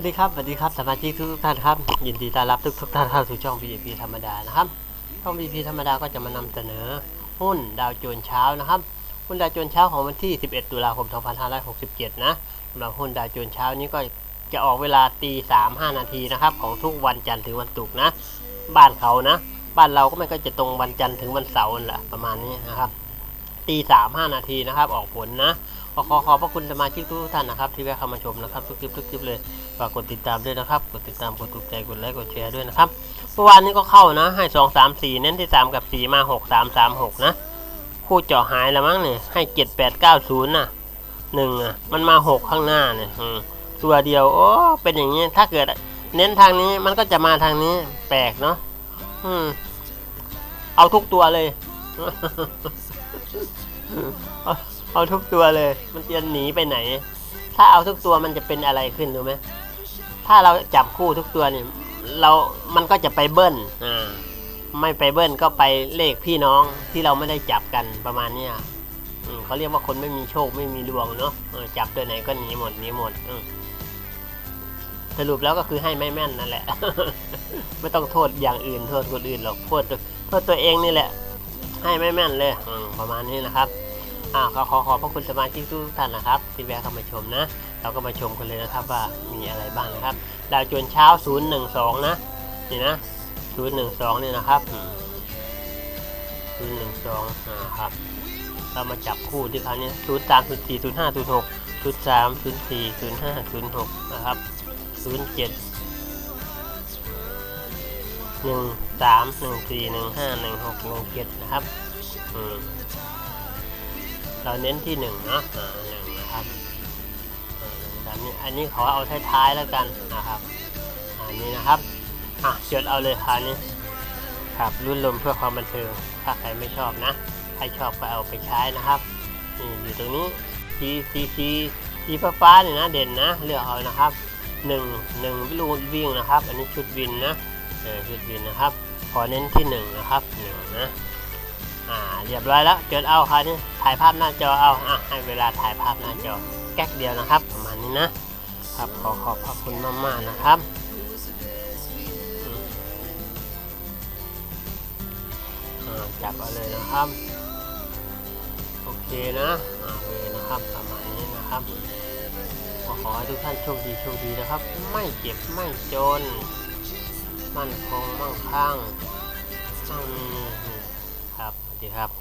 วัสดีครับสวัสดีครับสมาชิกทุกท่านครับ ยินดีต้อนรับทุกทุกท่านเข้าสู่ช่อง VIP ธรรมดานะครับช่อง VIP ธรรมดาก็จะมานำเสนอหุ้นดาวโจนส์เช้านะครับหุ้นดาวโจนส์เช้าของวันที่ 11 ตุลาคม 2567 นะสำหรับหุ้นดาวโจนส์เช้านี้ก็จะออกเวลาตี3 5นาทีนะครับของทุกวันจันทร์ถึงวันศุกร์นะ บ้านเขานะ บ้านเราก็ไมันก็จะตรงวันจันทร์ถึงวันเสาร์แหละประมาณนี้นะครับ ตีสามห้านาทีนะครับ ออกผลนะขอขอขอบพระคุณสมาชิกทุกท่านนะครับ ที่แวะเข้ามาชมนะครับทุกคลิปทุกคลิปเลยฝากกดติดตามด้วยนะครับ กดติดตามกดถูกใจกดไลค์กดแชร์ด้วยนะครับเมื่อวานนี้ก็เข้านะ ให้สองสามสี่เน้นที่สามกับสี่มาหกสามสามหกนะ คู่เจาะหายแล้วมั้งเนี่ยให้เจ็ดแปดเก้าศูนย์น่ะหนึ่งอะมันมาหกข้างหน้าเนี่ยอืตัวเดียวโอ้เป็นอย่างนี้ถ้าเกิด เน้นทางนี้มันก็จะมาทางนี้แปลกเนาะอืมเอาทุกตัวเลย เอาเอาทุกตัวเลย มันจะหนีไปไหน ถ้าเอาทุกตัวมันจะเป็นอะไรขึ้นรู้ไหมถ้าเราจับคู่ทุกตัวเนี่ยเรามันก็จะไปเบิ้ลอ่าไม่ไปเบิ้ลก็ไปเลขพี่น้องที่เราไม่ได้จับกันประมาณเนี้ยเขาเรียกว่าคนไม่มีโชคไม่มีดวงเนาะจับตัวไหนก็หนีหมดหนีหมดอสรุปแล้วก็คือให้ไม่แม่นนั่นแหละ ไม่ต้องโทษอย่างอื่นโทษคนอื่นหรอกโทษโทษตัวเองนี่แหละ ให้ไม่แม่นเลยประมาณนี้นะครับอ่าขอขอขอบพระคุณสมาชิกทุกท่านนะครับ ที่แวะเข้ามาชมนะ เราก็มาชมกันเลยนะครับว่ามีอะไรบ้างนะครับ ดาวจวนเช้า 012 นะ นี่นะ 012 นี่นะครับ 012 อ่าครับ เรามาจับคู่ที่เขาเนี่ย03 04 05 06 03 04 05 06 นะครับ 07 13 14 15 16 17นะครับอืมเราเน้นที่หนึ่งเนาะอ่าหนึ่งนะครับอ่าหนึ่งสามนี่อันนี้ขอเอาท้ายๆแล้วกันนะครับอันนี้นะครับอะจดเอาเลยคราวนี้ครับรุ่นลมเพื่อความบันเทิงถ้าใครไม่ชอบนะใครชอบก็เอาไปใช้นะครับนี่อยู่ตรงนี้สีสีสีสีฟ้าฟ้าเนี่ยนะเด่นนะเลือกเอานะครับหนึ่งหนึ่งวิลูวิ่งนะครับ อันนี้ชุดวินนะ เออชุดวินนะครับ ขอเน้นที่หนึ่งนะครับหนึ่งนะ อ่า เรียบร้อยแล้วจดเอาคราวนี้ถ่ายภาพหน้าจอเอา อะ ให้เวลาถ่ายภาพหน้าจอแก๊กเดียวนะครับ ประมาณนี้นะ ครับขอขอบพระคุณมากๆนะครับอ่าจับเอาเลยนะครับ โอเคนะอ่าโอเคนะครับประมาณนี้นะครับขอขอให้ทุกท่านโชคดีโชคดีนะครับ ไม่เจ็บไม่จน มั่นคงมั่งคั่งครับสวัสดีครับ